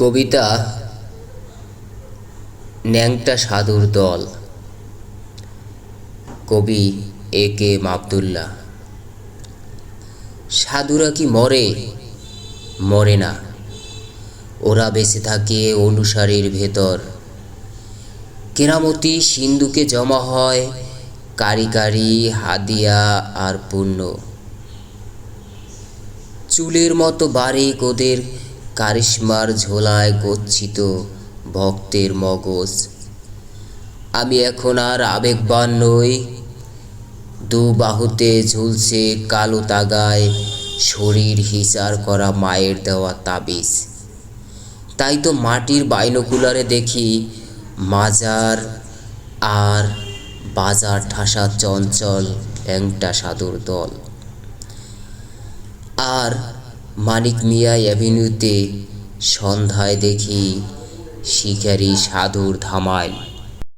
কবিতা ন্যাংটা সাধুর দল। কবি এ কে এম আবদুল্লাহ সাধুরা কি মরে? মরে না। ওরা বেঁচে থাকে অনুসারীর ভেতর। কেরামতি সিন্ধুকে জমা হয় কারি হাদিয়া আর পুণ্য। চুলের মতো বারিক ওদের কারিশ্মার ঝোলায় গচ্ছিত ভক্তের মগজ। আমি এখন আর আবেগবান নই। দু বাহুতে ঝুলছে কালো তাগায়, শরীর হিসার করা মায়ের দেওয়া তাবিজ। তাই তো মাটির বাইনোকুলারে দেখি মাজার আর বাজার ঠাসা চঞ্চল ল্যাংটা সাধুর দল। আর মানিক মিয়া অ্যাভিনিউতে সন্ধ্যায় দেখি শিকারি সাধুর ধামাইল